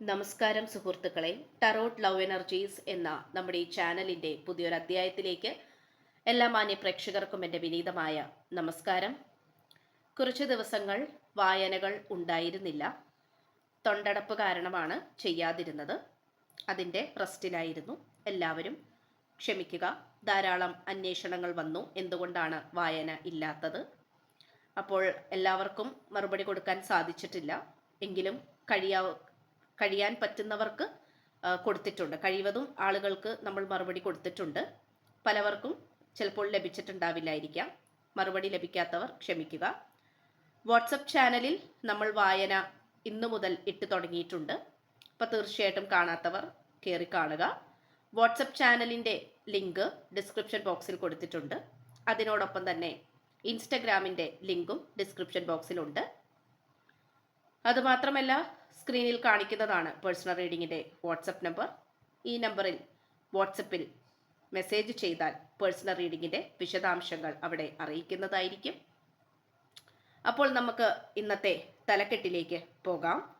നമസ്കാരം സുഹൃത്തുക്കളെ. Tarot love energies എന്ന നമ്മുടെ ഈ ചാനലിന്റെ പുതിയൊരു അധ്യായത്തിലേക്ക് എല്ലാ മാന്യ പ്രേക്ഷകർക്കും എന്റെ വിനീതമായ നമസ്കാരം. കുറച്ച് ദിവസങ്ങൾ വായനകൾ ഉണ്ടായിരുന്നില്ല. തൊണ്ടടപ്പ് കാരണമാണ് ചെയ്യാതിരുന്നത്. അതിന്റെ റെസ്റ്റിലായിരുന്നു. എല്ലാവരും ക്ഷമിക്കുക. ധാരാളം അന്വേഷണങ്ങൾ വന്നു. എന്തുകൊണ്ടാണ് വായന ഇല്ലാത്തത്? അപ്പോൾ എല്ലാവർക്കും മറുപടി കൊടുക്കാൻ സാധിച്ചിട്ടില്ല. എങ്കിലും കഴിയാ കഴിയാൻ പറ്റുന്നവർക്ക് കൊടുത്തിട്ടുണ്ട്. കഴിവതും ആളുകൾക്ക് നമ്മൾ മറുപടി കൊടുത്തിട്ടുണ്ട്. പലവർക്കും ചിലപ്പോൾ ലഭിച്ചിട്ടുണ്ടാവില്ലായിരിക്കാം. മറുപടി ലഭിക്കാത്തവർ ക്ഷമിക്കുക. വാട്സപ്പ് ചാനലിൽ നമ്മൾ വായന ഇന്നു മുതൽ ഇട്ട് തുടങ്ങിയിട്ടുണ്ട്. അപ്പോൾ തീർച്ചയായിട്ടും കാണാത്തവർ കയറി കാണുക. വാട്സപ്പ് ചാനലിന്റെ ലിങ്ക് ഡിസ്ക്രിപ്ഷൻ ബോക്സിൽ കൊടുത്തിട്ടുണ്ട്. അതിനോടൊപ്പം തന്നെ ഇൻസ്റ്റഗ്രാമിന്റെ ലിങ്കും ഡിസ്ക്രിപ്ഷൻ ബോക്സിലുണ്ട്. അതുമാത്രമല്ല സ്ക്രീനിൽ കാണിക്കുന്നതാണ് പേഴ്സണൽ റീഡിങ്ങിന്റെ വാട്സപ്പ് നമ്പർ ഈ നമ്പറിൽ വാട്സപ്പിൽ മെസ്സേജ് ചെയ്താൽ പേഴ്സണൽ റീഡിങ്ങിന്റെ വിശദാംശങ്ങൾ അവിടെ അറിയിക്കുന്നതായിരിക്കും. അപ്പോൾ നമുക്ക് ഇന്നത്തെ തലക്കെട്ടിലേക്ക് പോകാം.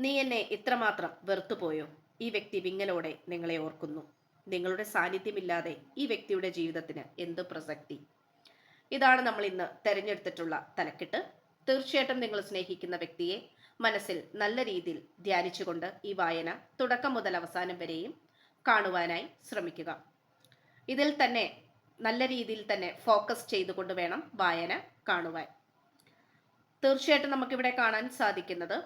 നീ എന്നെ ഇത്രമാത്രം വെറുത്തുപോയോ? ഈ വ്യക്തി വിങ്ങലോടെ നിങ്ങളെ ഓർക്കുന്നു. നിങ്ങളുടെ സാന്നിധ്യമില്ലാതെ ഈ വ്യക്തിയുടെ ജീവിതത്തിന് എന്ത് പ്രസക്തി? ഇതാണ് നമ്മൾ ഇന്ന് തെരഞ്ഞെടുത്തിട്ടുള്ള തലക്കെട്ട്. തീർച്ചയായിട്ടും നിങ്ങൾ സ്നേഹിക്കുന്ന വ്യക്തിയെ മനസ്സിൽ നല്ല രീതിയിൽ ധ്യാനിച്ചുകൊണ്ട് ഈ വായന തുടക്കം മുതൽ അവസാനം വരെയും കാണുവാനായി ശ്രമിക്കുക. ഇതിൽ തന്നെ നല്ല രീതിയിൽ തന്നെ ഫോക്കസ് ചെയ്തുകൊണ്ട് വേണം വായന കാണുവാൻ. തീർച്ചയായിട്ടും നമുക്കിവിടെ കാണാൻ സാധിക്കുന്നത്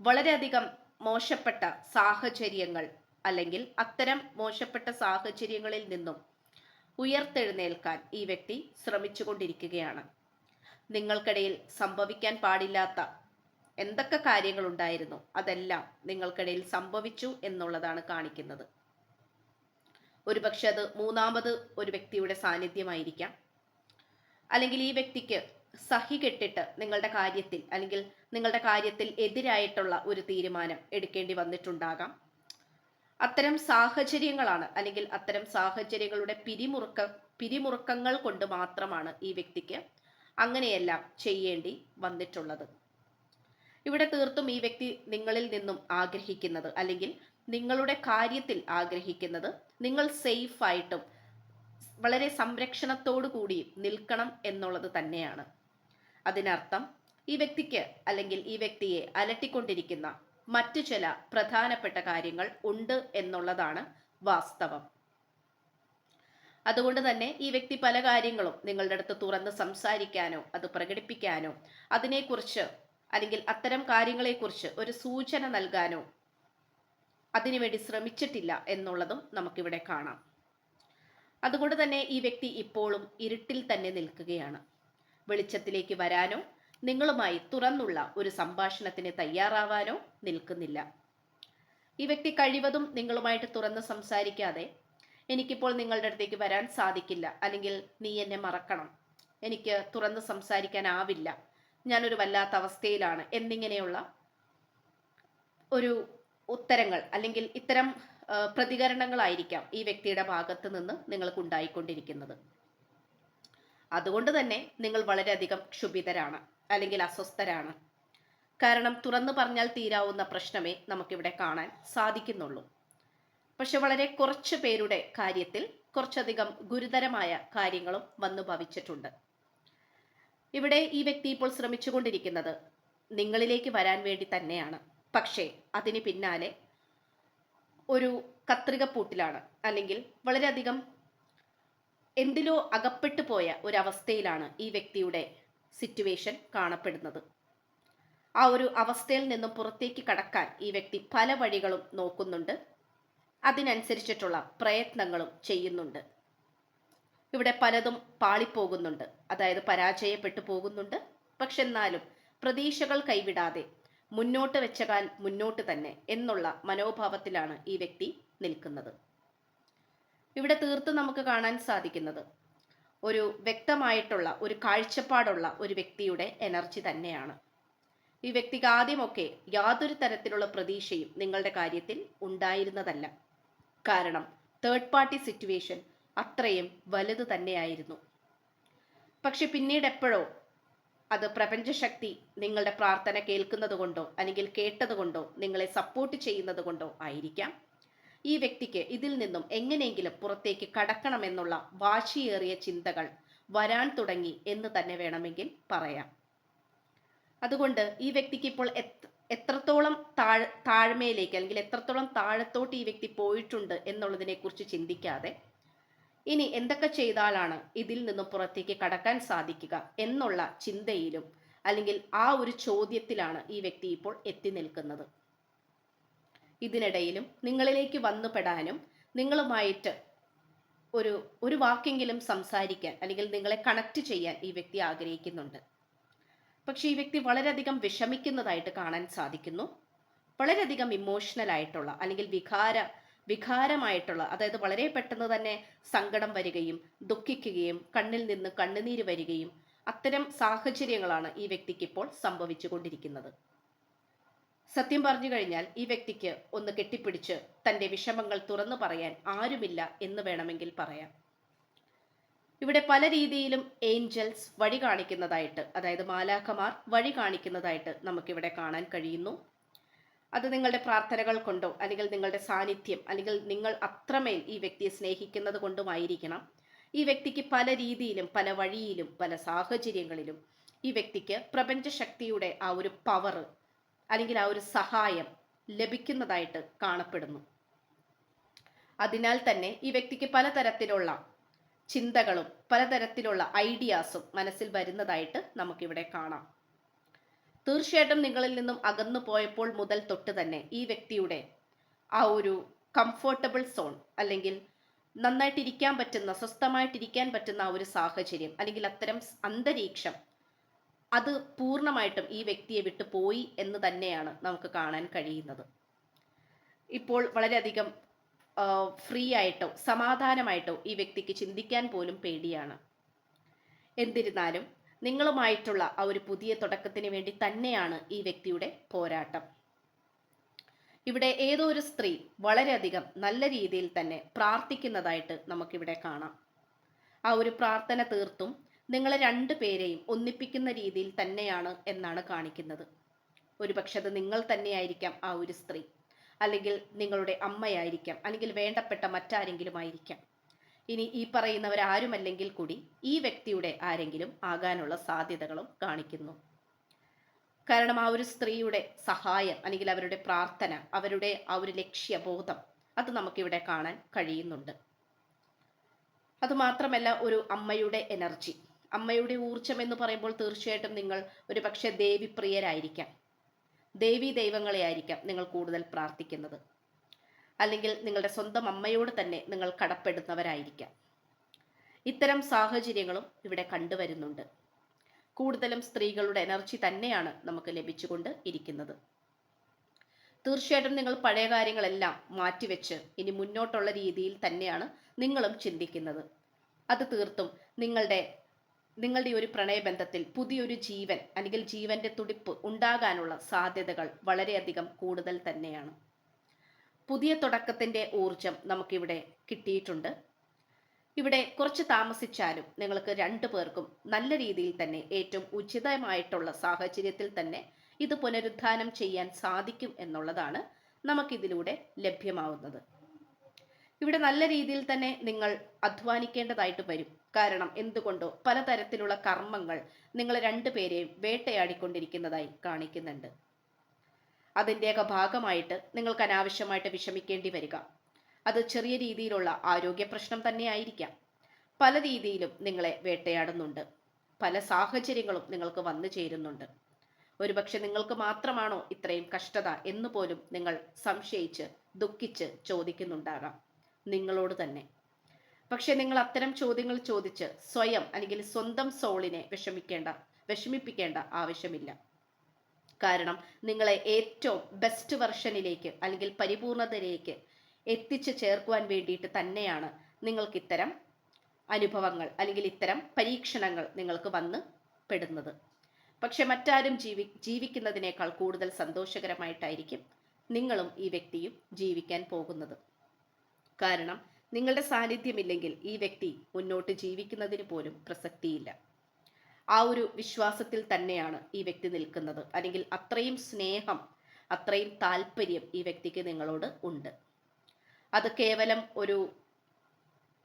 വളരെയധികം മോശപ്പെട്ട സാഹചര്യങ്ങൾ അല്ലെങ്കിൽ അത്തരം മോശപ്പെട്ട സാഹചര്യങ്ങളിൽ നിന്നും ഉയർത്തെഴുന്നേൽക്കാൻ ഈ വ്യക്തി ശ്രമിച്ചുകൊണ്ടിരിക്കുകയാണ്. നിങ്ങൾക്കിടയിൽ സംഭവിക്കാൻ പാടില്ലാത്ത എന്തൊക്കെ കാര്യങ്ങൾ ഉണ്ടായിരുന്നു അതെല്ലാം നിങ്ങൾക്കിടയിൽ സംഭവിച്ചു എന്നുള്ളതാണ് കാണിക്കുന്നത്. ഒരുപക്ഷെ അത് മൂന്നാമത് ഒരു വ്യക്തിയുടെ സാന്നിധ്യമായിരിക്കാം. അല്ലെങ്കിൽ ഈ വ്യക്തിക്ക് സഹി കെട്ടിട്ട് നിങ്ങളുടെ കാര്യത്തിൽ അല്ലെങ്കിൽ നിങ്ങളുടെ കാര്യത്തിൽ എതിരായിട്ടുള്ള ഒരു തീരുമാനം എടുക്കേണ്ടി വന്നിട്ടുണ്ടാകാം. അത്തരം സാഹചര്യങ്ങളാണ് അല്ലെങ്കിൽ അത്തരം സാഹചര്യങ്ങളുടെ പിരിമുറുക്ക പിരിമുറുക്കങ്ങൾ കൊണ്ട് മാത്രമാണ് ഈ വ്യക്തിക്ക് അങ്ങനെയെല്ലാം ചെയ്യേണ്ടി വന്നിട്ടുള്ളത്. ഇവിടെ തീർത്തും ഈ വ്യക്തി നിങ്ങളിൽ നിന്നും ആഗ്രഹിക്കുന്നത് അല്ലെങ്കിൽ നിങ്ങളുടെ കാര്യത്തിൽ ആഗ്രഹിക്കുന്നത് നിങ്ങൾ സേഫ് ആയിട്ടും വളരെ സംരക്ഷണത്തോടു കൂടി നിൽക്കണം എന്നുള്ളത് തന്നെയാണ്. അതിനർത്ഥം ഈ വ്യക്തിക്ക് അല്ലെങ്കിൽ ഈ വ്യക്തിയെ അലട്ടിക്കൊണ്ടിരിക്കുന്ന മറ്റു ചില പ്രധാനപ്പെട്ട കാര്യങ്ങൾ ഉണ്ട് എന്നുള്ളതാണ് വാസ്തവം. അതുകൊണ്ട് തന്നെ ഈ വ്യക്തി പല കാര്യങ്ങളും നിങ്ങളുടെ അടുത്ത് തുറന്ന് സംസാരിക്കാനോ അത് പ്രകടിപ്പിക്കാനോ അതിനെക്കുറിച്ച് അല്ലെങ്കിൽ അത്തരം കാര്യങ്ങളെക്കുറിച്ച് ഒരു സൂചന നൽകാനോ അതിനുവേണ്ടി ശ്രമിച്ചിട്ടില്ല എന്നുള്ളതും നമുക്കിവിടെ കാണാം. അതുകൊണ്ട് തന്നെ ഈ വ്യക്തി ഇപ്പോഴും ഇരുട്ടിൽ തന്നെ നിൽക്കുകയാണ്. വെളിച്ചത്തിലേക്ക് വരാനോ നിങ്ങളുമായി തുറന്നുള്ള ഒരു സംഭാഷണത്തിന് തയ്യാറാവാനോ നിൽക്കുന്നില്ല. ഈ വ്യക്തി കഴിവതും നിങ്ങളുമായിട്ട് തുറന്ന് സംസാരിക്കാതെ എനിക്കിപ്പോൾ നിങ്ങളുടെ അടുത്തേക്ക് വരാൻ സാധിക്കില്ല. അല്ലെങ്കിൽ നീ എന്നെ മറക്കണം. എനിക്ക് തുറന്ന് സംസാരിക്കാനാവില്ല. ഞാനൊരു വല്ലാത്ത അവസ്ഥയിലാണ്. എന്നിങ്ങനെയുള്ള ഒരു ഉത്തരങ്ങൾ അല്ലെങ്കിൽ ഇത്തരം പ്രതികരണങ്ങളായിരിക്കാം ഈ വ്യക്തിയുടെ ഭാഗത്ത് നിന്ന് നിങ്ങൾക്ക് ഉണ്ടായിക്കൊണ്ടിരിക്കുന്നത്. അതുകൊണ്ട് തന്നെ നിങ്ങൾ വളരെയധികം ക്ഷുഭിതരാണ് അല്ലെങ്കിൽ അസ്വസ്ഥരാണ്. കാരണം തുറന്നു പറഞ്ഞാൽ തീരാവുന്ന പ്രശ്നമേ നമുക്കിവിടെ കാണാൻ സാധിക്കുന്നുള്ളൂ. പക്ഷെ വളരെ കുറച്ച് പേരുടെ കാര്യത്തിൽ കുറച്ചധികം ഗുരുതരമായ കാര്യങ്ങളും വന്നു ഭവിച്ചിട്ടുണ്ട്. ഇവിടെ ഈ വ്യക്തി ഇപ്പോൾ ശ്രമിച്ചുകൊണ്ടിരിക്കുന്നത് നിങ്ങളിലേക്ക് വരാൻ വേണ്ടി തന്നെയാണ്. പക്ഷേ അതിന് പിന്നാലെ ഒരു കത്രികപ്പൂട്ടിലാണ്. അല്ലെങ്കിൽ വളരെയധികം എന്തിലോ അകപ്പെട്ടു പോയ ഒരവസ്ഥയിലാണ് ഈ വ്യക്തിയുടെ സിറ്റുവേഷൻ കാണപ്പെടുന്നത്. ആ ഒരു അവസ്ഥയിൽ നിന്നും പുറത്തേക്ക് കടക്കാൻ ഈ വ്യക്തി പല വഴികളും നോക്കുന്നുണ്ട്. അതിനനുസരിച്ചിട്ടുള്ള പ്രയത്നങ്ങളും ചെയ്യുന്നുണ്ട്. ഇവിടെ പലതും പാളിപ്പോകുന്നുണ്ട്. അതായത് പരാജയപ്പെട്ടു പോകുന്നുണ്ട്. പക്ഷെ എന്നാലും പ്രതീക്ഷകൾ കൈവിടാതെ മുന്നോട്ട് വെച്ച കാൽ മുന്നോട്ട് തന്നെ എന്നുള്ള മനോഭാവത്തിലാണ് ഈ വ്യക്തി നിൽക്കുന്നത്. ഇവിടെ തീർത്ത് നമുക്ക് കാണാൻ സാധിക്കുന്നത് ഒരു വ്യക്തമായിട്ടുള്ള ഒരു കാഴ്ചപ്പാടുള്ള ഒരു വ്യക്തിയുടെ എനർജി തന്നെയാണ്. ഈ വ്യക്തിക്ക് ആദ്യമൊക്കെ യാതൊരു തരത്തിലുള്ള പ്രതീക്ഷയും നിങ്ങളുടെ കാര്യത്തിൽ ഉണ്ടായിരുന്നതല്ല. കാരണം തേർഡ് പാർട്ടി സിറ്റുവേഷൻ അത്രയും വലുത് തന്നെയായിരുന്നു. പക്ഷെ പിന്നീട് എപ്പോഴോ അത് പ്രപഞ്ചശക്തി നിങ്ങളുടെ പ്രാർത്ഥന കേൾക്കുന്നത് കൊണ്ടോ അല്ലെങ്കിൽ കേട്ടത് കൊണ്ടോ നിങ്ങളെ സപ്പോർട്ട് ചെയ്യുന്നത് കൊണ്ടോ ആയിരിക്കാം. ഈ വ്യക്തിക്ക് ഇതിൽ നിന്നും എങ്ങനെയെങ്കിലും പുറത്തേക്ക് കടക്കണമെന്നുള്ള വാശിയേറിയ ചിന്തകൾ വരാൻ തുടങ്ങി എന്ന് തന്നെ വേണമെങ്കിൽ പറയാം. അതുകൊണ്ട് ഈ വ്യക്തിക്ക് ഇപ്പോൾ എത്രത്തോളം താഴ് താഴ്മയിലേക്ക് അല്ലെങ്കിൽ എത്രത്തോളം താഴത്തോട്ട് ഈ വ്യക്തി പോയിട്ടുണ്ട് എന്നുള്ളതിനെ കുറിച്ച് ചിന്തിക്കാതെ ഇനി എന്തൊക്കെ ചെയ്താലാണ് ഇതിൽ നിന്നും പുറത്തേക്ക് കടക്കാൻ സാധിക്കുക എന്നുള്ള ചിന്തയിലും അല്ലെങ്കിൽ ആ ഒരു ചോദ്യത്തിലാണ് ഈ വ്യക്തി ഇപ്പോൾ എത്തി നിൽക്കുന്നത്. ഇതിനിടയിലും നിങ്ങളിലേക്ക് വന്നുപെടാനും നിങ്ങളുമായിട്ട് ഒരു ഒരു വാക്കെങ്കിലും സംസാരിക്കാൻ അല്ലെങ്കിൽ നിങ്ങളെ കണക്ട് ചെയ്യാൻ ഈ വ്യക്തി ആഗ്രഹിക്കുന്നുണ്ട്. പക്ഷെ ഈ വ്യക്തി വളരെയധികം വിഷമിക്കുന്നതായിട്ട് കാണാൻ സാധിക്കുന്നു. വളരെയധികം ഇമോഷണൽ ആയിട്ടുള്ള അല്ലെങ്കിൽ വികാര വികാരമായിട്ടുള്ള അതായത് വളരെ പെട്ടെന്ന് തന്നെ സങ്കടം വരികയും ദുഃഖിക്കുകയും കണ്ണിൽ നിന്ന് കണ്ണുനീര് വരികയും അത്തരം സാഹചര്യങ്ങളാണ് ഈ വ്യക്തിക്ക് ഇപ്പോൾ സംഭവിച്ചുകൊണ്ടിരിക്കുന്നത്. സത്യം പറഞ്ഞു കഴിഞ്ഞാൽ ഈ വ്യക്തിക്ക് ഒന്ന് കെട്ടിപ്പിടിച്ച് തന്റെ വിഷമങ്ങൾ തുറന്നു പറയാൻ ആരുമില്ല എന്ന് വേണമെങ്കിൽ പറയാം. ഇവിടെ പല രീതിയിലും ഏഞ്ചൽസ് വഴി കാണിക്കുന്നതായിട്ട് അതായത് മാലാഖമാർ വഴി കാണിക്കുന്നതായിട്ട് നമുക്കിവിടെ കാണാൻ കഴിയുന്നു. അത് നിങ്ങളുടെ പ്രാർത്ഥനകൾ കൊണ്ടോ അല്ലെങ്കിൽ നിങ്ങളുടെ സാന്നിധ്യം അല്ലെങ്കിൽ നിങ്ങൾ അത്രമേൽ ഈ വ്യക്തിയെ സ്നേഹിക്കുന്നത് കൊണ്ടുമായിരിക്കണം. ഈ വ്യക്തിക്ക് പല രീതിയിലും പല വഴിയിലും പല സാഹചര്യങ്ങളിലും ഈ വ്യക്തിക്ക് പ്രപഞ്ചശക്തിയുടെ ആ ഒരു പവർ അല്ലെങ്കിൽ ആ ഒരു സഹായം ലഭിക്കുന്നതായിട്ട് കാണപ്പെടുന്നു. അതിനാൽ തന്നെ ഈ വ്യക്തിക്ക് പലതരത്തിലുള്ള ചിന്തകളും പലതരത്തിലുള്ള ഐഡിയാസും മനസ്സിൽ വരുന്നതായിട്ട് നമുക്കിവിടെ കാണാം. തീർച്ചയായിട്ടും നിങ്ങളിൽ നിന്നും അകന്നു പോയപ്പോൾ മുതൽ തൊട്ട് തന്നെ ഈ വ്യക്തിയുടെ ആ ഒരു കംഫർട്ടബിൾ സോൺ അല്ലെങ്കിൽ നന്നായിട്ടിരിക്കാൻ പറ്റുന്ന സ്വസ്ഥമായിട്ടിരിക്കാൻ പറ്റുന്ന ആ ഒരു സാഹചര്യം അല്ലെങ്കിൽ അത്തരം അന്തരീക്ഷം അത് പൂർണമായിട്ടും ഈ വ്യക്തിയെ വിട്ടു പോയി എന്ന് തന്നെയാണ് നമുക്ക് കാണാൻ കഴിയുന്നത്. ഇപ്പോൾ വളരെയധികം ഫ്രീ ആയിട്ടോ സമാധാനമായിട്ടോ ഈ വ്യക്തിക്ക് ചിന്തിക്കാൻ പോലും പേടിയാണ്. എന്നിരുന്നാലും നിങ്ങളുമായിട്ടുള്ള ആ ഒരു പുതിയ തുടക്കത്തിന് വേണ്ടി തന്നെയാണ് ഈ വ്യക്തിയുടെ പോരാട്ടം. ഇവിടെ ഏതോ ഒരു സ്ത്രീ വളരെയധികം നല്ല രീതിയിൽ തന്നെ പ്രാർത്ഥിക്കുന്നതായിട്ട് നമുക്കിവിടെ കാണാം. ആ ഒരു പ്രാർത്ഥന തീർത്തും നിങ്ങളെ രണ്ടു പേരെയും ഒന്നിപ്പിക്കുന്ന രീതിയിൽ തന്നെയാണ് എന്നാണ് കാണിക്കുന്നത്. ഒരുപക്ഷെ അത് നിങ്ങൾ തന്നെയായിരിക്കാം ആ ഒരു സ്ത്രീ. അല്ലെങ്കിൽ നിങ്ങളുടെ അമ്മയായിരിക്കാം അല്ലെങ്കിൽ വേണ്ടപ്പെട്ട മറ്റാരെങ്കിലും ആയിരിക്കാം ഇനി ഈ പറയുന്നവരാരുമല്ലെങ്കിൽ കൂടി ഈ വ്യക്തിയുടെ ആരെങ്കിലും ആകാനുള്ള സാധ്യതകളും കാണിക്കുന്നു. കാരണം ആ ഒരു സ്ത്രീയുടെ സഹായം അല്ലെങ്കിൽ അവരുടെ പ്രാർത്ഥന അവരുടെ ആ ഒരു ലക്ഷ്യബോധം അത് നമുക്കിവിടെ കാണാൻ കഴിയുന്നുണ്ട്. അതുമാത്രമല്ല ഒരു അമ്മയുടെ എനർജി. അമ്മയുടെ ഊർജം എന്ന് പറയുമ്പോൾ തീർച്ചയായിട്ടും നിങ്ങൾ ഒരു പക്ഷേ ദേവിപ്രിയരായിരിക്കാം. ദേവി ദൈവങ്ങളെ ആയിരിക്കാം നിങ്ങൾ കൂടുതൽ പ്രാർത്ഥിക്കുന്നത്. അല്ലെങ്കിൽ നിങ്ങളുടെ സ്വന്തം അമ്മയോട് തന്നെ നിങ്ങൾ കടപ്പെടുന്നവരായിരിക്കാം. ഇത്തരം സാഹചര്യങ്ങളും ഇവിടെ കണ്ടുവരുന്നുണ്ട്. കൂടുതലും സ്ത്രീകളുടെ എനർജി തന്നെയാണ് നമുക്ക് ലഭിച്ചുകൊണ്ട് ഇരിക്കുന്നത്. തീർച്ചയായിട്ടും നിങ്ങൾ പഴയ കാര്യങ്ങളെല്ലാം മാറ്റിവെച്ച് ഇനി മുന്നോട്ടുള്ള രീതിയിൽ തന്നെയാണ് നിങ്ങളും ചിന്തിക്കുന്നത്. അത് തീർത്തും നിങ്ങളുടെ നിങ്ങളുടെ ഒരു പ്രണയബന്ധത്തിൽ പുതിയൊരു ജീവൻ അല്ലെങ്കിൽ ജീവന്റെ തുടിപ്പ് ഉണ്ടാകാനുള്ള സാധ്യതകൾ വളരെയധികം കൂടുതൽ തന്നെയാണ്. പുതിയ തുടക്കത്തിന്റെ ഊർജം നമുക്കിവിടെ കിട്ടിയിട്ടുണ്ട്. ഇവിടെ കുറച്ച് താമസിച്ചാലും നിങ്ങൾക്ക് രണ്ടു പേർക്കും നല്ല രീതിയിൽ തന്നെ ഏറ്റവും ഉചിതമായിട്ടുള്ള സാഹചര്യത്തിൽ തന്നെ ഇത് പുനരുദ്ധാനം ചെയ്യാൻ സാധിക്കും എന്നുള്ളതാണ് നമുക്കിതിലൂടെ ലഭ്യമാവുന്നത്. ഇവിടെ നല്ല രീതിയിൽ തന്നെ നിങ്ങൾ അധ്വാനിക്കേണ്ടതായിട്ട് വരും. കാരണം എന്തുകൊണ്ടോ പലതരത്തിലുള്ള കർമ്മങ്ങൾ നിങ്ങൾ രണ്ടുപേരെയും വേട്ടയാടിക്കൊണ്ടിരിക്കുന്നതായി കാണിക്കുന്നുണ്ട്. അതിന്റെയൊക്കെ ഭാഗമായിട്ട് നിങ്ങൾക്ക് അനാവശ്യമായിട്ട് വിഷമിക്കേണ്ടി വരിക. അത് ചെറിയ രീതിയിലുള്ള ആരോഗ്യ പ്രശ്നം തന്നെയായിരിക്കാം. പല രീതിയിലും നിങ്ങളെ വേട്ടയാടുന്നുണ്ട്. പല സാഹചര്യങ്ങളും നിങ്ങൾക്ക് വന്നു ചേരുന്നുണ്ട്. ഒരുപക്ഷെ നിങ്ങൾക്ക് മാത്രമാണോ ഇത്രയും കഷ്ടത എന്ന് പോലും നിങ്ങൾ സംശയിച്ച് ദുഃഖിച്ച് ചോദിക്കുന്നുണ്ടാകാം. നിങ്ങളോട് തന്നെ. പക്ഷെ നിങ്ങൾ അത്തരം ചോദ്യങ്ങൾ ചോദിച്ച് സ്വയം അല്ലെങ്കിൽ സ്വന്തം സോളിനെ വിഷമിക്കേണ്ട വിഷമിപ്പിക്കേണ്ട ആവശ്യമില്ല. കാരണം നിങ്ങളെ ഏറ്റവും ബെസ്റ്റ് വെർഷനിലേക്ക് അല്ലെങ്കിൽ പരിപൂർണതയിലേക്ക് എത്തിച്ചു ചേർക്കുവാൻ വേണ്ടിയിട്ട് തന്നെയാണ് നിങ്ങൾക്ക് ഇത്തരം അനുഭവങ്ങൾ അല്ലെങ്കിൽ ഇത്തരം പരീക്ഷണങ്ങൾ നിങ്ങൾക്ക് വന്ന് പെടുന്നത്. പക്ഷെ മറ്റാരും ജീവി ജീവിക്കുന്നതിനേക്കാൾ കൂടുതൽ സന്തോഷകരമായിട്ടായിരിക്കും നിങ്ങളും ഈ വ്യക്തിയും ജീവിക്കാൻ പോകുന്നത്. കാരണം നിങ്ങളുടെ സാന്നിധ്യമില്ലെങ്കിൽ ഈ വ്യക്തി മുന്നോട്ട് ജീവിക്കുന്നതിന് പോലും പ്രസക്തിയില്ല. ആ ഒരു വിശ്വാസത്തിൽ തന്നെയാണ് ഈ വ്യക്തി നിൽക്കുന്നത്. അല്ലെങ്കിൽ അത്രയും സ്നേഹം അത്രയും താല്പര്യം ഈ വ്യക്തിക്ക് നിങ്ങളോട് ഉണ്ട്. അത് കേവലം ഒരു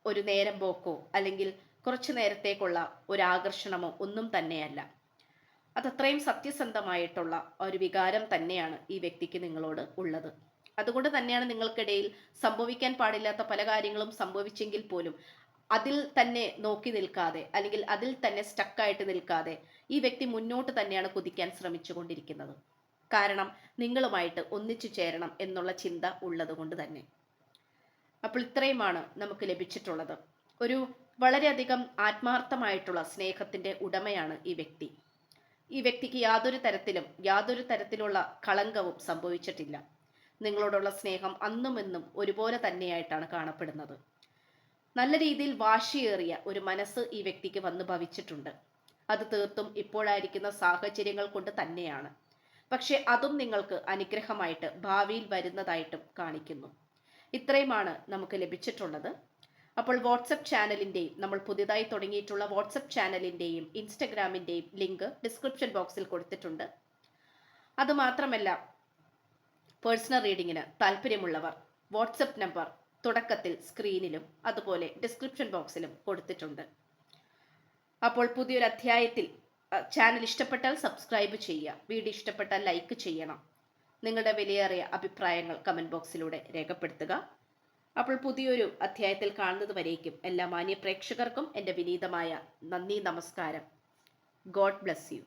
ഒരു നേരം പോക്കോ അല്ലെങ്കിൽ കുറച്ചു നേരത്തേക്കുള്ള ഒരു ആകർഷണമോ ഒന്നും തന്നെയല്ല. അതത്രയും സത്യസന്ധമായിട്ടുള്ള ഒരു വികാരം തന്നെയാണ് ഈ വ്യക്തിക്ക് നിങ്ങളോട് ഉള്ളത്. അതുകൊണ്ട് തന്നെയാണ് നിങ്ങൾക്കിടയിൽ സംഭവിക്കാൻ പാടില്ലാത്ത പല കാര്യങ്ങളും സംഭവിച്ചെങ്കിൽ പോലും അതിൽ തന്നെ നോക്കി നിൽക്കാതെ അല്ലെങ്കിൽ അതിൽ തന്നെ സ്റ്റക്കായിട്ട് നിൽക്കാതെ ഈ വ്യക്തി മുന്നോട്ട് തന്നെയാണ് കുതിക്കാൻ ശ്രമിച്ചുകൊണ്ടിരിക്കുന്നത്. കാരണം നിങ്ങളുമായിട്ട് ഒന്നിച്ചു ചേരണം എന്നുള്ള ചിന്ത ഉള്ളതുകൊണ്ട് തന്നെ. അപ്പോൾ ഇത്രയുമാണ് നമുക്ക് ലഭിച്ചിട്ടുള്ളത്. ഒരു വളരെയധികം ആത്മാർത്ഥമായിട്ടുള്ള സ്നേഹത്തിന്റെ ഉടമയാണ് ഈ വ്യക്തി. ഈ വ്യക്തിക്ക് യാതൊരു തരത്തിലും യാതൊരു തരത്തിലുള്ള കളങ്കവും സംഭവിച്ചിട്ടില്ല. നിങ്ങളോടുള്ള സ്നേഹം അന്നും എന്നും ഒരുപോലെ തന്നെയായിട്ടാണ് കാണപ്പെടുന്നത്. നല്ല രീതിയിൽ വാശിയേറിയ ഒരു മനസ്സ് ഈ വ്യക്തിക്ക് വന്ന് ഭവിച്ചിട്ടുണ്ട്. അത് തീർത്തും ഇപ്പോഴായിരിക്കുന്ന സാഹചര്യങ്ങൾ കൊണ്ട് തന്നെയാണ്. പക്ഷെ അതും നിങ്ങൾക്ക് അനുഗ്രഹമായിട്ട് ഭാവിയിൽ വരുന്നതായിട്ടും കാണിക്കുന്നു. ഇത്രയുമാണ് നമുക്ക് ലഭിച്ചിട്ടുള്ളത്. അപ്പോൾ വാട്സപ്പ് ചാനലിന്റെയും നമ്മൾ പുതിയതായി തുടങ്ങിയിട്ടുള്ള വാട്സപ്പ് ചാനലിന്റെയും ഇൻസ്റ്റഗ്രാമിന്റെയും ലിങ്ക് ഡിസ്ക്രിപ്ഷൻ ബോക്സിൽ കൊടുത്തിട്ടുണ്ട്. അതുമാത്രമല്ല പേഴ്സണൽ റീഡിങ്ങിന് താല്പര്യമുള്ളവർ വാട്സപ്പ് നമ്പർ തുടക്കത്തിൽ സ്ക്രീനിലും അതുപോലെ ഡിസ്ക്രിപ്ഷൻ ബോക്സിലും കൊടുത്തിട്ടുണ്ട്. അപ്പോൾ പുതിയൊരു അധ്യായത്തിൽ ചാനൽ ഇഷ്ടപ്പെട്ടാൽ സബ്സ്ക്രൈബ് ചെയ്യുക വീഡിയോ ഇഷ്ടപ്പെട്ടാൽ ലൈക്ക് ചെയ്യണം. നിങ്ങളുടെ വിലയേറിയ അഭിപ്രായങ്ങൾ കമന്റ് ബോക്സിലൂടെ രേഖപ്പെടുത്തുക. അപ്പോൾ പുതിയൊരു അധ്യായത്തിൽ കാണുന്നത് വരേക്കും എല്ലാ മാന്യ പ്രേക്ഷകർക്കും എന്റെ വിനീതമായ നന്ദി നമസ്കാരം. God bless you.